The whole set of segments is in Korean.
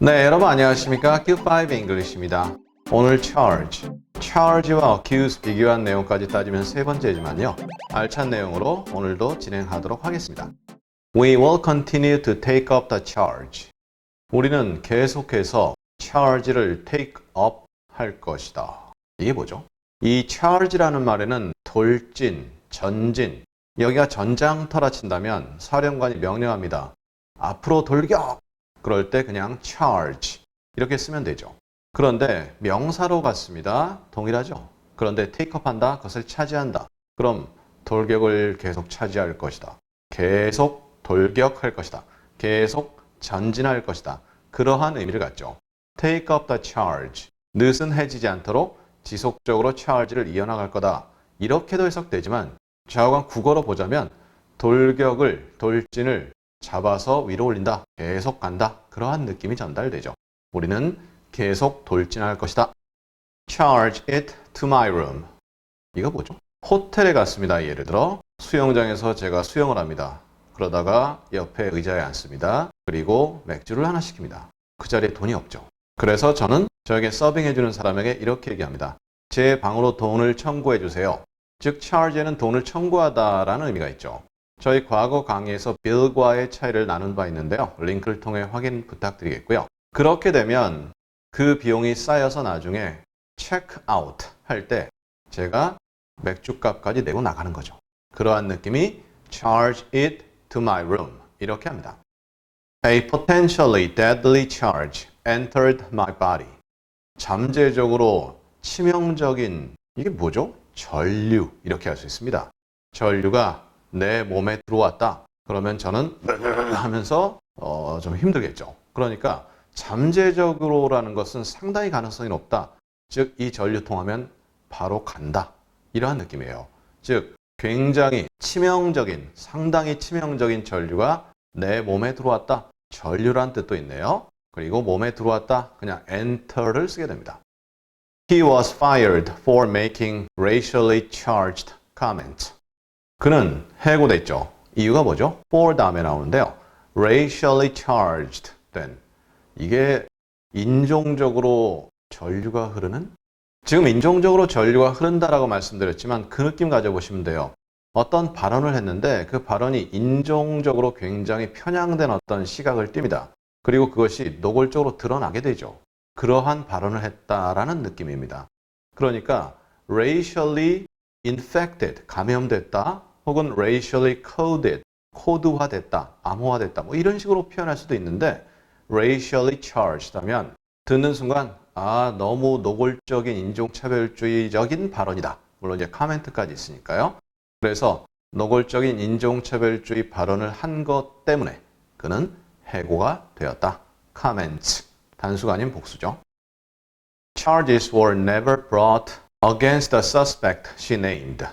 네, 여러분 안녕하십니까? Q5 English입니다. 오늘 charge, charge와 accuse 비교한 내용까지 따지면 세 번째지만요. 알찬 내용으로 오늘도 진행하도록 하겠습니다. We will continue to take up the charge. 우리는 계속해서 charge를 take up 할 것이다. 이게 뭐죠? 이 charge라는 말에는 돌진, 전진, 여기가 전장터라 친다면 사령관이 명령합니다. 앞으로 돌격! 그럴 때 그냥 charge 이렇게 쓰면 되죠. 그런데 명사로 갔습니다. 동일하죠. 그런데 take up 한다. 그것을 차지한다. 그럼 돌격을 계속 차지할 것이다. 계속 돌격할 것이다. 계속 전진할 것이다. 그러한 의미를 갖죠. take up the charge. 늦은 해지지 않도록 지속적으로 charge를 이어나갈 거다. 이렇게도 해석되지만 좌우간 국어로 보자면 돌격을, 돌진을 잡아서 위로 올린다. 계속 간다. 그러한 느낌이 전달되죠. 우리는 계속 돌진할 것이다. Charge it to my room. 이거 뭐죠? 호텔에 갔습니다. 예를 들어 수영장에서 제가 수영을 합니다. 그러다가 옆에 의자에 앉습니다. 그리고 맥주를 하나 시킵니다. 그 자리에 돈이 없죠. 그래서 저는 저에게 서빙해주는 사람에게 이렇게 얘기합니다. 제 방으로 돈을 청구해 주세요. 즉, charge에는 돈을 청구하다라는 의미가 있죠. 저희 과거 강의에서 빌과의 차이를 나눈 바 있는데요. 링크를 통해 확인 부탁드리겠고요. 그렇게 되면 그 비용이 쌓여서 나중에 체크아웃 할 때 제가 맥주값까지 내고 나가는 거죠. 그러한 느낌이 charge it to my room 이렇게 합니다. A potentially deadly charge entered my body. 잠재적으로 치명적인 이게 뭐죠? 전류 이렇게 할 수 있습니다. 전류가 내 몸에 들어왔다. 그러면 저는 하면서 어, 좀 힘들겠죠. 그러니까 잠재적으로라는 것은 상당히 가능성이 높다. 즉 이 전류 통하면 바로 간다. 이러한 느낌이에요. 즉 굉장히 치명적인 상당히 치명적인 전류가 내 몸에 들어왔다. 전류란 뜻도 있네요. 그리고 몸에 들어왔다. 그냥 enter를 쓰게 됩니다. He was fired for making racially charged comments. 그는 해고됐죠. 이유가 뭐죠? for 다음에 나오는데요. racially charged 된 이게 인종적으로 전류가 흐르는? 지금 인종적으로 전류가 흐른다라고 말씀드렸지만 그 느낌 가져보시면 돼요. 어떤 발언을 했는데 그 발언이 인종적으로 굉장히 편향된 어떤 시각을 띱니다. 그리고 그것이 노골적으로 드러나게 되죠. 그러한 발언을 했다라는 느낌입니다. 그러니까 racially infected, 감염됐다, 혹은 racially coded, 코드화됐다, 암호화됐다, 뭐 이런 식으로 표현할 수도 있는데 racially charged 하면 듣는 순간 아 너무 노골적인 인종차별주의적인 발언이다. 물론 이제 카멘트까지 있으니까요. 그래서 노골적인 인종차별주의 발언을 한 것 때문에 그는 해고가 되었다. comments 아닌 복수죠. Charges were never brought against the suspect she named.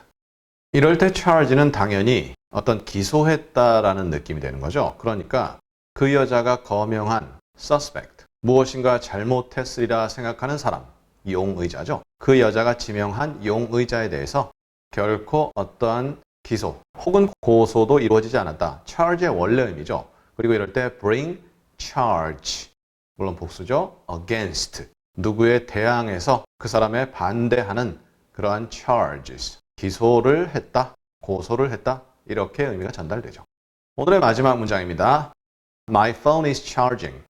이럴 때 charge는 당연히 어떤 기소했다라는 느낌이 되는 거죠. 그러니까 그 여자가 거명한 suspect, 무엇인가 잘못했으리라 생각하는 사람, 용의자죠. 그 여자가 지명한 용의자에 대해서 결코 어떠한 기소 혹은 고소도 이루어지지 않았다. charge의 원래 의미죠. 그리고 이럴 때 bring charge, 물론 복수죠. against, 누구에 대항해서 그 사람에 반대하는 그러한 charges. 기소를 했다, 고소를 했다, 이렇게 의미가 전달되죠. 오늘의 마지막 문장입니다. My phone is charging.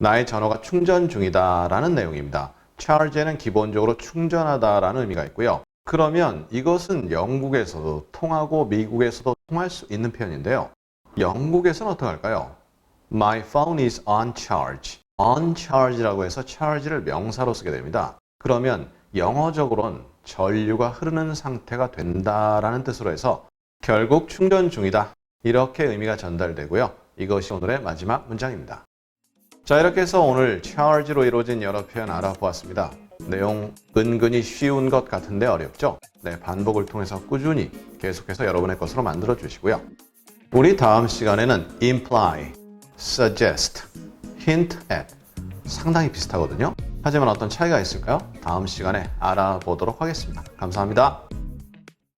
나의 전화가 충전 중이다 라는 내용입니다. charge는 기본적으로 충전하다 라는 의미가 있고요. 그러면 이것은 영국에서도 통하고 미국에서도 통할 수 있는 표현인데요. 영국에서는 어떻게 할까요? My phone is on charge. on charge라고 해서 charge를 명사로 쓰게 됩니다. 그러면 영어적으로는 전류가 흐르는 상태가 된다라는 뜻으로 해서 결국 충전 중이다. 이렇게 의미가 전달되고요. 이것이 오늘의 마지막 문장입니다. 자, 이렇게 해서 오늘 charge로 이루어진 여러 표현 알아보았습니다. 내용 은근히 쉬운 것 같은데 어렵죠? 네, 반복을 통해서 꾸준히 계속해서 여러분의 것으로 만들어 주시고요. 우리 다음 시간에는 imply, suggest, hint at 상당히 비슷하거든요. 하지만 어떤 차이가 있을까요? 다음 시간에 알아보도록 하겠습니다. 감사합니다.